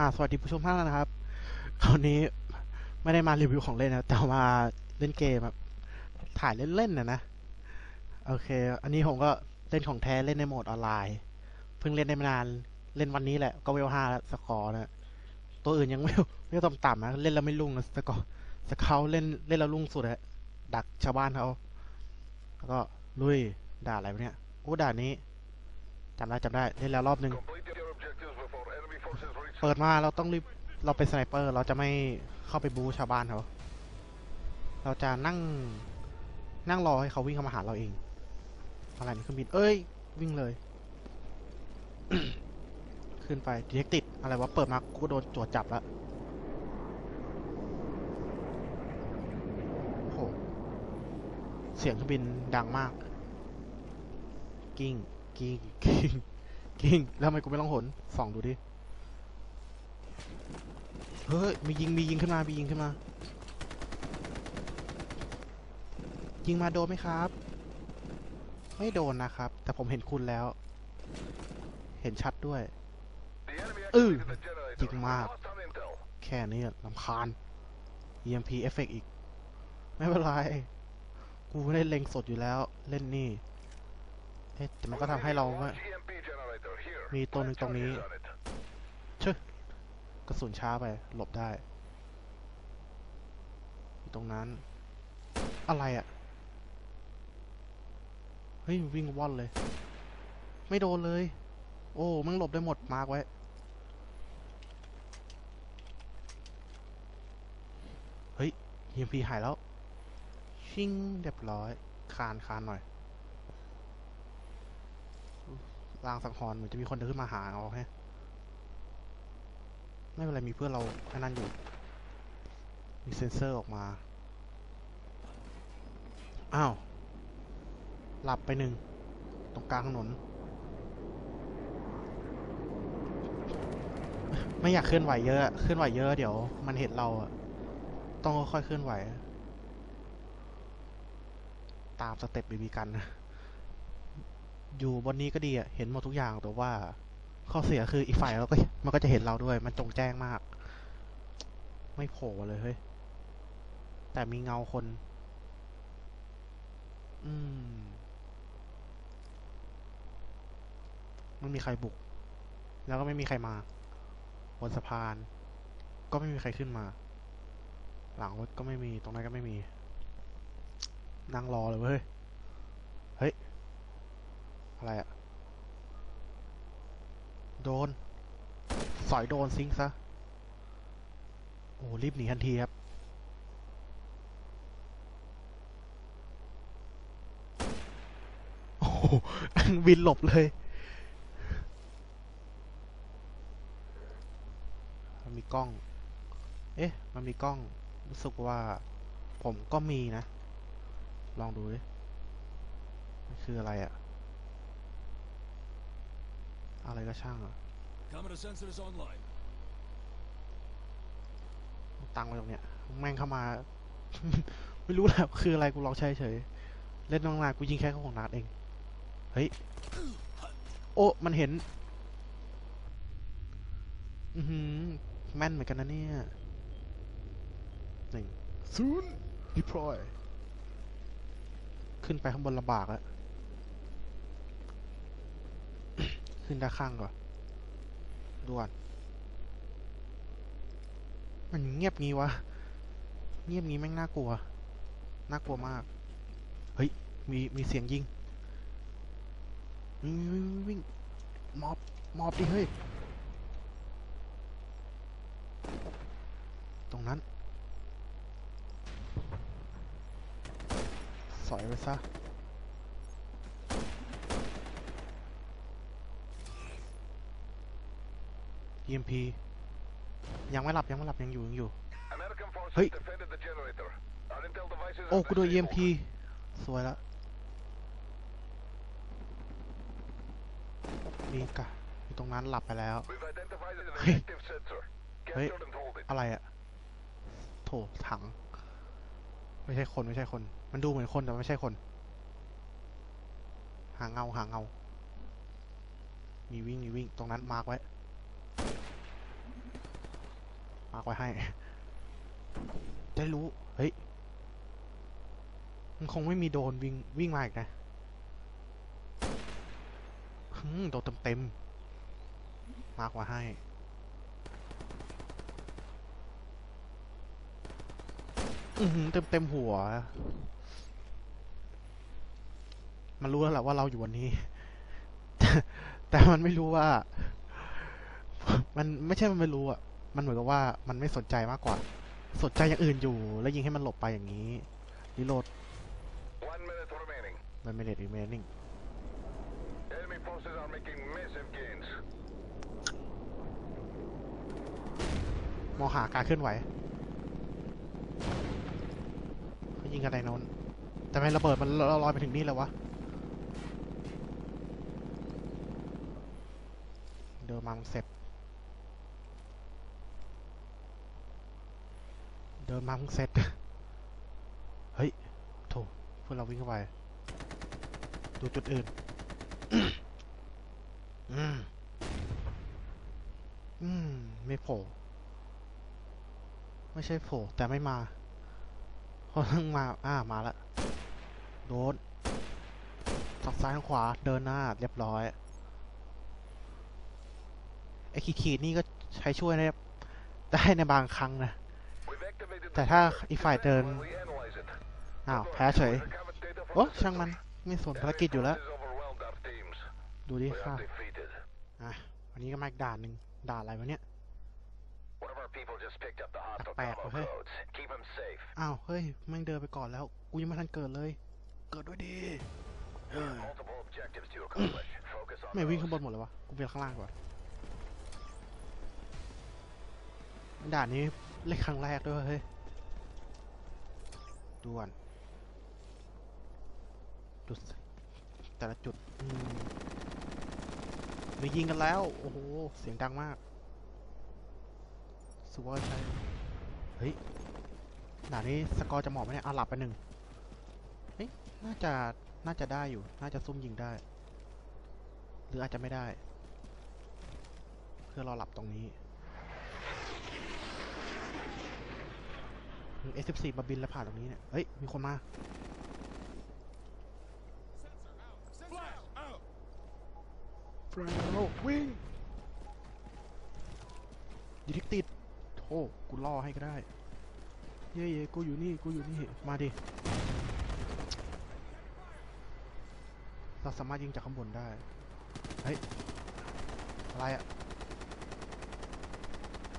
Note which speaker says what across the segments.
Speaker 1: อ่าสวัสดีผู้ชมท่านนะครับ คราวนี้ไม่ได้มารีวิวของเล่นนะ แต่มาเล่นเกมแบบถ่ายเล่นๆนะนะ โอเค อันนี้ผมก็เล่นของแท้เล่นในโหมดออนไลน์ เพิ่งเล่นได้ไม่นาน เล่นวันนี้แหละ ก็เวลห้าแล้วสกอร์นะ ตัวอื่นยังไม่ไม่ต่ำๆนะ เล่นแล้วไม่ลุ่งนะสกอร์สเกาเล่นเล่นแล้วลุ่งสุดอะดักชาวบ้านเขา แล้วก็ลุยด่าอะไรเนี่ย โอ้ด่านนี้จำได้จำได้ เล่นแล้วรอบนึง เปิดมาเราต้องรีบเราเป็นสไนเปอร์ เราจะไม่เข้าไปบูชาวบ้านเขาเราจะนั่งนั่งรอให้เขาวิ่งเข้ามาหาเราเองอะไรนี่เครื่องบินเอ้ย วิ่งเลย ขึ้นไปดีเทคติดอะไรวะ เปิดมากูก็โดนตรวจจับแล้วโอ้โหเสียงเครื่องบินดังมาก กิ้งกิ้งกิ้งกิ้งแล้วทำไมกูไม่ต้องหนส่องดูดิ เฮ้ยมียิงมียิงขึ้นมามียิงขึ้นมา ยิงมาโดนไหมครับ ไม่โดนนะครับ แต่ผมเห็นคุณแล้ว เห็นชัดด้วย
Speaker 2: the enemy
Speaker 1: Ừ,
Speaker 2: activated the generator.
Speaker 1: chịu mà.
Speaker 2: Lost on intel.
Speaker 1: แค่นี้ลำคาญ EMP เอฟเฟกอีก ไม่เป็นไร กูไม่ได้เล็งสดอยู่แล้ว เล่นนี่ เอ๊ะแต่มันก็ทำให้เราไม่
Speaker 2: Launch EMP generator here.
Speaker 1: มีตัวหนึ่งตรงนี้
Speaker 2: Charges on it.
Speaker 1: กระสุนช้าไป หลบได้ อยู่ตรงนั้น อะไรอะ่ะ เฮ้ย วิ่งว่อนเลย ไม่โดนเลย โอ้มึงหลบได้หมด มาร์กไว้ เฮ้ย EMP หายแล้ว ชิงเรียบร้อย คานคานหน่อยลางสังหรณ์เหมือนจะมีคนเดินขึ้นมาหาเอาแฮะ ไม่เป็นไรมีเพื่อนเราอันนั้นอยู่ มีเซ็นเซอร์ออกมา อ้าว หลับไปหนึ่ง ตรงกลางถนน ไม่อยากเคลื่อนไหวเยอะ เคลื่อนไหวเยอะเดี๋ยว มันเห็นเราอะต้องค่อยๆเคลื่อนไหว ตามสเต็ปบีบีกันนะอยู่บนนี้ก็ดีอะเห็นหมดทุกอย่างแต่ว่า ข้อเสียคืออีกฝ่ายเราก็มันก็จะเห็นเราด้วย มันจงแจ้งมาก ไม่โผล่เลยเฮ้ย แต่มีเงาคน อืม มันมีใครบุก แล้วก็ไม่มีใครมา บนสะพาน ก็ไม่มีใครขึ้นมา หลังรถก็ไม่มี ตรงนั้นก็ไม่มี นั่งรอเลยเว้ย เฮ้ย อะไรอะ โดน สอยโดนซิงค์ซะ โอ้รีบหนีทันทีครับ โอ้โหบินหลบเลยมันมีกล้อง เอ๊ะ มันมีกล้อง รู้สึกว่า ผมก็มีนะ ลองดูดิมันคืออะไรอะ อะไรก็ช่างอะ
Speaker 3: Camera sensors online.
Speaker 1: ตังไว้ตรงเนี้ย แม่งเข้ามา ไม่รู้แหละคืออะไรกูลองใช้เฉย เล่นน้องนานกูยิงแค่ของนัดเอง เฮ้ย โอ้ มันเห็น อือหือ แม่นเหมือนกันนะเนี่ยหนึ่งศูนย์ดิพลอยขึ้นไปข้างบนลำบากอะ ขึ้นด้านข้างก่อนด่วน มันเงียบงี้วะ เงียบงี้แม่งน่ากลัว น่ากลัวมาก เฮ้ย มีมีเสียงยิง วิ่งวิ่งวิ่งวิ่งมอบมอบดิเฮ้ย ตรงนั้น สอยไปซะ EMP ยังไม่หลับยังไม่หลับยังอยู่ยังอยู่
Speaker 2: American forces
Speaker 1: Hey.
Speaker 2: defended the generator. Our intel devices
Speaker 1: โอ้
Speaker 2: have
Speaker 1: กูโดน
Speaker 2: been
Speaker 1: EMP
Speaker 2: disabled.
Speaker 1: สวยละนี่กะอยู่ตรงนั้นหลับไปแล้ว
Speaker 2: We've identified an
Speaker 1: Hey.
Speaker 2: active sensor.
Speaker 1: Hey.
Speaker 2: Capture and hold it.
Speaker 1: อะไรอะโถถัง ไม่ใช่คนไม่ใช่คน มันดูเหมือนคนแต่ไม่ใช่คน หาเงาหาเงา มีวิ่งมีวิ่งตรงนั้นมาร์กไว้ มาร์กไว้ให้ จะรู้ เฮ้ย มันคงไม่มีโดนวิ่งวิ่งมาอีกนะฮึโดนเต็มเต็มมาร์กไว้ให้อือหือเต็มเต็มหัว มันรู้แล้วแหละว่าเราอยู่วันนี้ แต่แต่มันไม่รู้ว่า มันไม่ใช่มันไม่รู้อะ มันเหมือนกับว่ามันไม่สนใจมากกว่า สนใจอย่างอื่นอยู่ แล้วยิงให้มันหลบไปอย่างนี้รีโหลด
Speaker 2: One minute remaining.
Speaker 1: มันไม่เน็ตรีเมนนิ่ง
Speaker 2: Enemy forces are making massive gains.
Speaker 1: มองหาการเคลื่อนไหวเขายิงกันไดโน้น แต่ไม่ระเบิดมันลอยไปถึงนี่แล้ววะ เดินมามึงเสร็จ เดินมามึงเสร็จ เฮ้ยโถเพื่อนเราวิ่งเข้าไป ดูจุดอื่น อืม อืม ไม่โผล่ไม่ใช่โผล่แต่ไม่มาเขาเพิ่งมา อ่า มาละโดนทักซ้ายทางขวา เดินหน้า เรียบร้อย ไอ้ขีดๆนี่ก็ใช้ช่วยได้ได้ในบางครั้งนะ แต่ถ้าอีฝ่ายเดิน อ้าว แพ้เฉย โอ้ช่างมันมีส่วนภารกิจอยู่แล้ว ดูดิค่ะ อะ วันนี้ก็มาอีกด่านหนึ่งด่านอะไรวะเนี่ยแปล
Speaker 2: กเฮ้ย
Speaker 1: อ้าว เฮ้ยแม่งเดินไปก่อนแล้ว กูยังไม่ทันเกิดเลย เกิดด้วยดีไม่วิ่งข้างบนหมดเลยวะ กูไปข้างล่างก่อน ด่านนี้เล็กครั้งแรกด้วยเฮ้ย ด่วนดูสิแต่ละจุดมียิงกันแล้ว โอ้โห เสียงดังมากสุว่าใช่เฮ้ยด่านนี้สกอร์จะเหมาะไหมเนี่ยอะหลับไปหนึ่งเฮ้ยน่าจะน่าจะได้อยู่ น่าจะซุ่มยิงได้ หรืออาจจะไม่ได้ เพื่อรอหลับตรงนี้ S14 มาบินแล้วผ่านตรงนี้เนี่ย เฮ้ย มีคนมา
Speaker 3: Flash out.
Speaker 1: ฟรานวิ่งดิทิกติดโธ่กูล่อให้ก็ได้ เย้เย้กูอยู่นี่ กูอยู่นี่ มาดิ เราสามารถยิงจากข้างบนได้ เฮ้ย อะไรอะ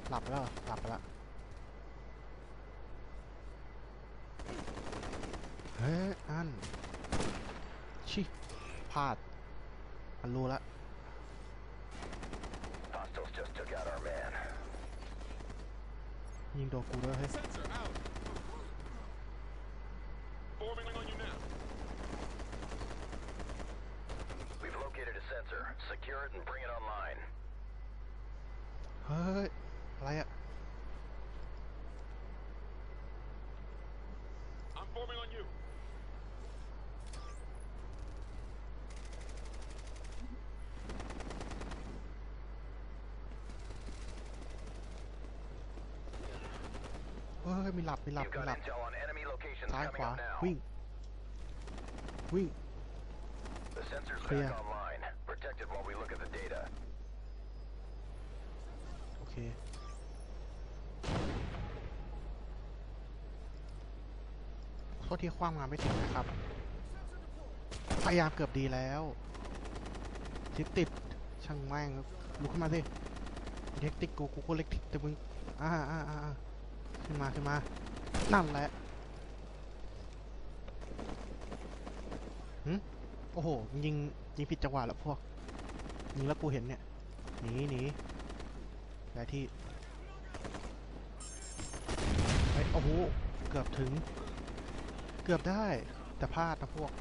Speaker 1: หลับไปแล้วเหรอหลับไปละ เฮ้ยอัน ชิพลาดมันรู้ละ
Speaker 2: Hostiles just took out our man.
Speaker 1: ยิงโดนกูด้วยเฮ้ย
Speaker 3: Sensor out. Forming on you now.
Speaker 2: We've located a sensor. Secure it and bring it online.
Speaker 1: เฮ้ย อะไรอะ
Speaker 3: I'm forming on you.
Speaker 1: เฮ้ย มีหลับมีหลับ
Speaker 2: You've
Speaker 1: มี
Speaker 2: got
Speaker 1: หลับ
Speaker 2: intel on enemy locations
Speaker 1: ซ้าย
Speaker 2: coming
Speaker 1: ขวา
Speaker 2: up now.
Speaker 1: วิ่ง วิ่ง
Speaker 2: The sensor's
Speaker 1: Clear.
Speaker 2: back online. Protected while we look at the data.
Speaker 1: โอเคโทษที่คว้างมาไม่ถึงนะครับ พยายามเกือบดีแล้วทิปติดช่างแม่งลุกขึ้นมาสิเล็กติดกูกูก็เล็กติดแต่มึงอ่าอ่าอ่าอ่า ขึ้นมาขึ้นมา นั่นแหละหึโอ้โห ยิงยิงผิดจังหวะแล้วพวก ยิงแล้วกูเห็นเนี่ย หนีหนีได้ที่เฮ้โอ้โห เกือบถึง เกือบได้ แต่พลาดนะพวก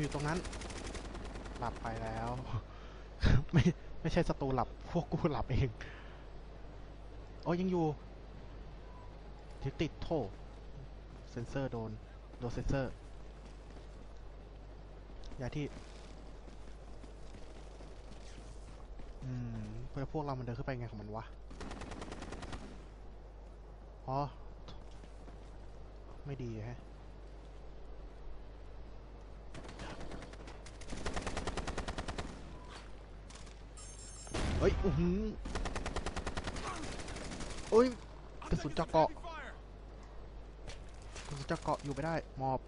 Speaker 1: อยู่ตรงนั้น หลับไปแล้ว ไม่ไม่ใช่ศัตรูหลับ พวกกูหลับเอง โอ้ยยังอยู่ที่ติดโทเซนเซอร์โดน โดนเซนเซอร์อย่าที่ อืมเพื่อพวกเรามันเดินขึ้นไปไงของมันวะ อ๋อ ไม่ดีแฮะเฮ้ย อื้อหือ เอ้ยกระสุนเจาะเกาะ
Speaker 3: Taking fire.
Speaker 1: กระสุนเจาะเกาะอยู่ไม่ได้หมอบ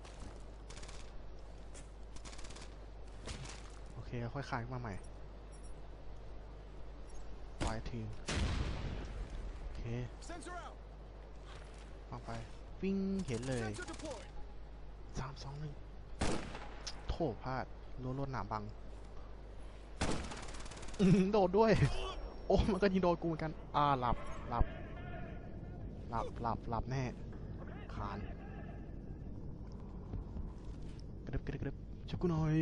Speaker 1: โอเคค่อยคลายขึ้นมาใหม่ปล่อยทิ้งโอเค
Speaker 3: Sensor out.
Speaker 1: วางไปวิ่งเห็นเลย
Speaker 3: Sensor deployed.
Speaker 1: สามสองหนึ่งโถพลาดโดนรถหนามบังอื้อหือโดดด้วย โอ้มันก็ยิงโดนกูเหมือนกัน อ่าหลับหลับ หลับหลับหลับแน่คานกระดึบกระดึบกระดึบช่วยกูหน่อย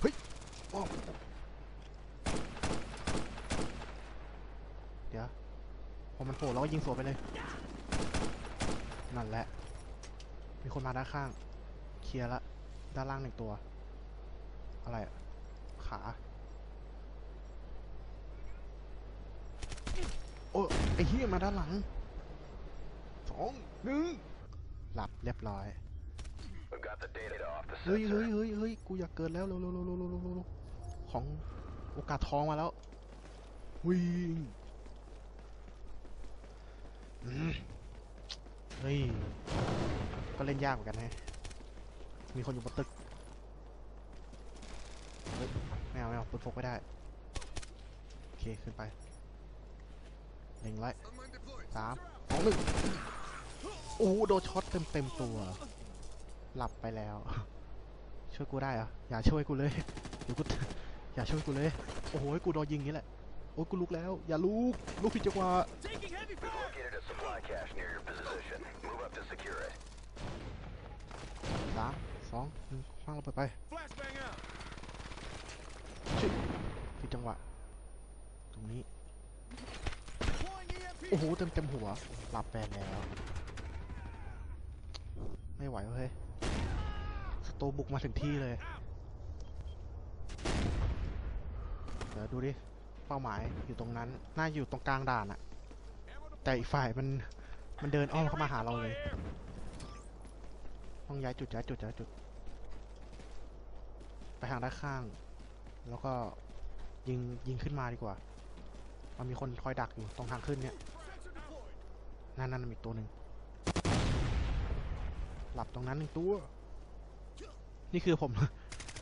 Speaker 1: เฮ้ยโอ้เดี๋ยวพอมันโผล่เราก็ยิงสวนไปเลย นั่นแหละ มีคนมาด้านข้าง เคลียร์ละ ด้านล่างหนึ่งตัว อะไรอะขา โอ้ไอ้เหี้ยมาด้านหลังสองหนึ่งหลับเรียบร้อย
Speaker 2: We've got the data off the
Speaker 1: เฮ้ยเฮ้ย
Speaker 2: sensor.
Speaker 1: เฮ้ยเฮ้ยกูอยากเกินแล้วเร็วเร็วเร็วเร็วเร็วเร็วเร็วของโอกาสทองมาแล้ว วิ่งอืมเฮ้ย ก็เล่นยากเหมือนกันแฮะ มีคนอยู่บนตึกเฮ้ยไม่เอาไม่เอาปืนพกไม่ได้ โอเค ขึ้นไป เล็งไว้
Speaker 3: Unmine deployed.
Speaker 1: สามสองหนึ่งโอ้โหโดนช็อตเต็มเต็มๆตัว หลับไปแล้ว ช่วยกูได้เหรออย่าช่วยกูเลยเดี๋ยวกูอย่าช่วยกูเลย โอ้โหกูโดนยิงอย่างนี้แหละโอ้ยกูลุกแล้ว อย่าลุกลุกผิดจังหวะ
Speaker 3: Taking heavy
Speaker 2: We've
Speaker 3: fire.
Speaker 2: located a supply cache near your position. Move up to secure it.
Speaker 1: สามสองหนึ่งคว้างระเบิดไป
Speaker 3: Flashbang out.
Speaker 1: ชิผิดจังหวะ ตรงนี้
Speaker 3: Deploying EMP.
Speaker 1: โอ้โหเต็มเต็มหัว หลับไปแล้ว ไม่ไหวเว้ยสโตบุกมาถึงที่เลย เดี๋ยวดูดิ เป้าหมายอยู่ตรงนั้น น่าอยู่ตรงกลางด่านอะแต่อีกฝ่ายมัน มันเดินอ้อมเข้ามาหาเราเลย ต้องย้ายจุดย้ายจุดย้ายจุด ไปทางด้านข้าง แล้วก็ยิงยิงขึ้นมาดีกว่า มันมีคนคอยดักอยู่ตรงทางขึ้นเนี่ย นั่นนั่นมีอีกตัวหนึ่งหลับตรงนั้นหนึ่งตัว นี่คือผม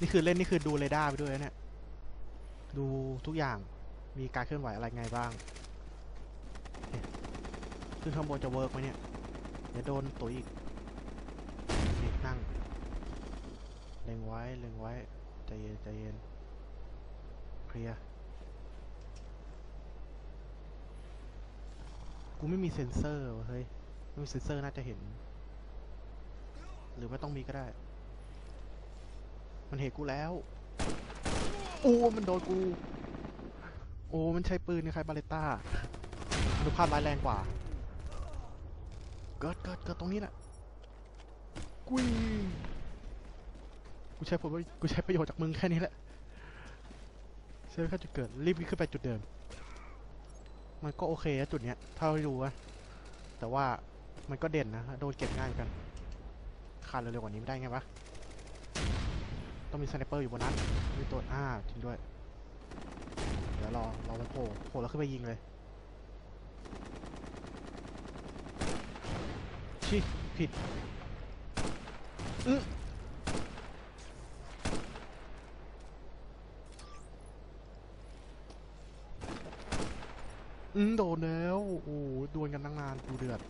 Speaker 1: นี่คือเล่นนี่คือดูเรดาร์ไปด้วยเนี่ย ดูทุกอย่างมีการเคลื่อนไหวอะไรไงบ้างเอ๊ะขึ้นข้างบนจะเวิร์กไหมเนี่ย เดี๋ยวโดนตุ๋ยอีกนี่นั่ง เล็งไว้ เล็งไว้ ใจเย็น ใจเย็น เคลียร์ กูไม่มีเซ็นเซอร์เฮ้ยไม่มีเซ็นเซอร์น่าจะเห็น หรือไม่ต้องมีก็ได้ มันเห็นกูแล้วโอ้มันโดนกู โอ้มันใช้ปืนคล้ายบาเลต้าอนุภาพร้ายแรงกว่า เกิดเกิดเกิดตรงนี้แหละกุยกูใช้ผลกูใช้ประโยชน์จากมึงแค่นี้แหละใช้แค่จุดเกิดรีบวิ่งขึ้นไปจุดเดิม มันก็โอเคนะจุดเนี้ยเท่าที่ดูอะแต่ว่ามันก็เด่นนะ โดนเก็บง่ายเหมือนกันขาดเร็วๆกว่านี้ไม่ได้ไงวะต้องมีสไนเปอร์อยู่บนนั้นมีตัวอ่าจริงด้วย เดี๋ยวรอรอมันโผล่โผล่แล้วขึ้นไปยิงเลยชิผิด อื้อ อืมโดนแล้วโอ้โหดวลกันตั้งนานดูเดือด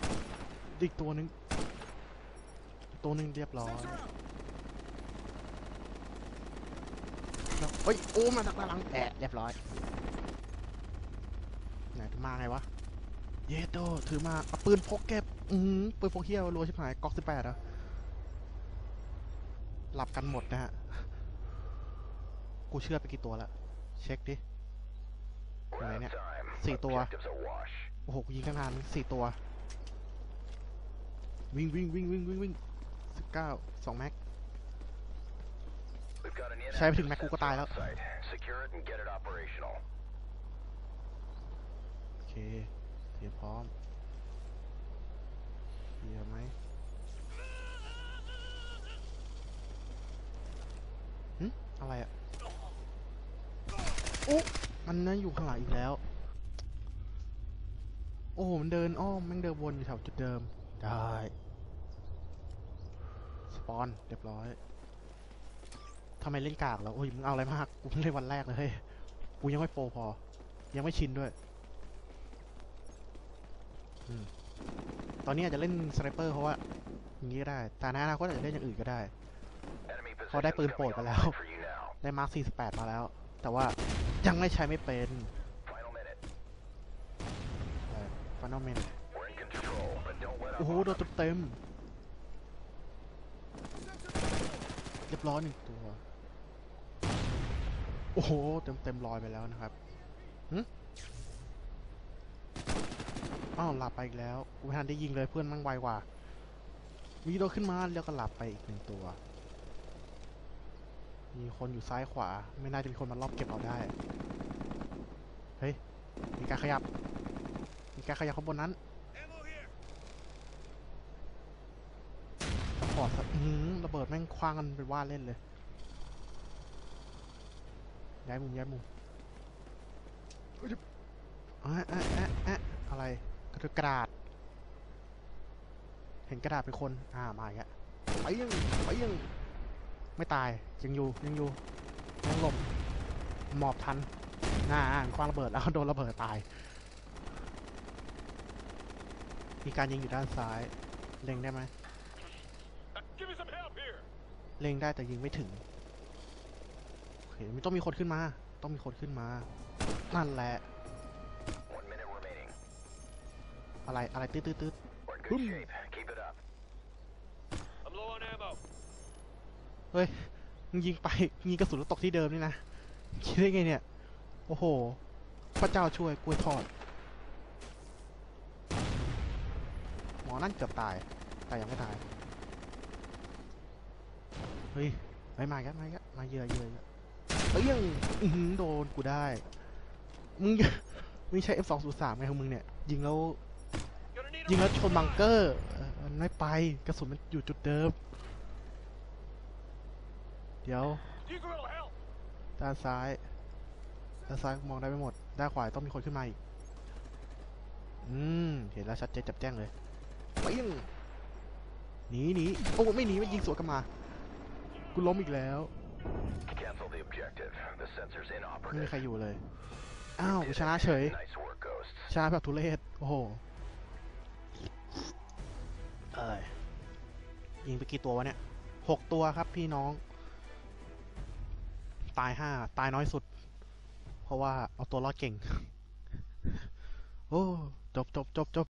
Speaker 1: อีกตัวหนึงตัวหนึงเรียบร้อยเฮ้ยโอ้มาจากหลังแอะเรียบร้อยไหนมาไงวะเยโตถือมาเอาปืนพกเก็บอืมปืนพกเฮียรัวชิบหายก๊อกสิบแปดอะหลับกันหมดนะฮะกูเชื่อไปกี่ตัวละเช็คดิ
Speaker 2: We're out of
Speaker 1: Right.
Speaker 2: time.
Speaker 1: See, Tor.
Speaker 2: Objectives are wash.
Speaker 1: โอ้โหกูยิงตั้งนานสี่ตัว วิ่งวิ่งวิ่งวิ่งวิ่งวิ่งสิบเก้าสองแม็ก
Speaker 2: We've got an
Speaker 1: ใช้ไปถึง
Speaker 2: inactive
Speaker 1: แม็กกูก็
Speaker 2: sensor
Speaker 1: ตายแล้ว
Speaker 2: on site. Secure it and get it operational.
Speaker 1: โอเคเตรียมพร้อมเคลียร์ไหมหึอะไรอะอุ๊มันนั่นอยู่ข้างหลังอีกแล้ว โอ้โหมันเดินอ้อมแม่งเดินวนอยู่แถวจุดเดิม ได้ สปอนเรียบร้อยทำไมเล่นกากแล้วโอ้ยมึงเอาอะไรมากกูเพิ่งเล่นวันแรกเลยกูยังไม่โปรพอ ยังไม่ชินด้วยอตอนนี้อาจจะเล่นสไนเปอร์เพราะว่าอย่างนี้ก็ได้ แต่ในอนาคตอาจจะเล่นอย่างอื่นก็ได้
Speaker 2: Enemy
Speaker 1: เขาได้ปืนโปรด
Speaker 2: coming
Speaker 1: ไปแล้ว ได้มาร์ค48 มาแล้ว แต่ว่ายังไม่ใช้ไม่เป็น ฟานอลเมนโอ้โห โดนเต็มเรียบร้อยหนึ่งตัว โอ้โห เต็มเต็มๆลอยไปแล้วนะครับหึอ้าวหลับไปอีกแล้วกูไม่ทันได้ยิงเลยเพื่อนมั่งไวกว่ามีโดขึ้นมาแล้วก็หลับไปอีกหนึ่งตัว มีคนอยู่ซ้ายขวา ไม่น่าจะมีคนมารอบเก็บเราได้ เฮ้ย มีการขยับ มีกขยับข้างบนนั้นสปอร์ตอื้อหือระเบิดแม่งคว้างกันเป็นว่าเล่นเลยย้ายมุมย้ายมุมเอ้ยอะอะอะอะอะไรกระดาษ เห็นกระดาษเป็นคน อ่า มาอีกแล้วไปยังไปยัง ไม่ตาย ยังอยู่ ยังอยู่ ยังหลบ หมอบทันน่าควางระเบิดแล้วโดนระเบิดตาย มีการยิงอยู่ด้านซ้าย เล็งได้ไหม
Speaker 3: Uh, give me some help here.
Speaker 1: เล็งได้แต่ยิงไม่ถึงโอเคไม่ต้องมีคนขึ้นมา ต้องมีคนขึ้นมา นั่นแหละ
Speaker 2: One minute remaining.
Speaker 1: อะไร อะไรตืดตืดตืด
Speaker 2: We're in good
Speaker 1: Boom.
Speaker 2: shape. Keep it up.
Speaker 3: I'm low on ammo.
Speaker 1: เฮ้ยมึงยิงไปยิงกระสุนแล้วตกที่เดิมนี่นะ คิดได้ไงเนี่ย โอ้โห พระเจ้าช่วยกล้วยทอด หมอนั่นเกือบตาย แต่ยังไม่ตาย เฮ้ยไปมาอีกันมาอีกันมาเยอะเยอะเยอะเฮ้ยยังโดนกูได้ มึงไม่ใช่ F203 ไงของมึงเนี่ย ยิงแล้ว ยิงแล้วชนบังเกอร์มันไม่ไป กระสุนมันอยู่จุดเดิม เดี๋ยว ด้านซ้าย ด้านซ้ายมองได้ไม่หมด ด้านขวาต้องมีคนขึ้นมาอีก อืม เห็นแล้วชัดเจนจับแจ้งเลย ไปยังหนีหนีโอ้ไม่หนีมันยิงสวนกลับมา กูล้มอีกแล้ว
Speaker 2: Cancel the objective. The sensor's
Speaker 1: ไม่มีใคร
Speaker 2: inoperative.
Speaker 1: อยู่เลย อ้าวกูชนะเฉย
Speaker 2: Nice work, Ghosts.
Speaker 1: ชนะแบบทุเรศ โอ้โหเอ้ยยิงไปกี่ตัววะเนี่ยหกตัวครับพี่น้อง ตายห้าตายน้อยสุด เพราะว่าเอาตัวรอดเก่ง โอ้ จบจบจบจบ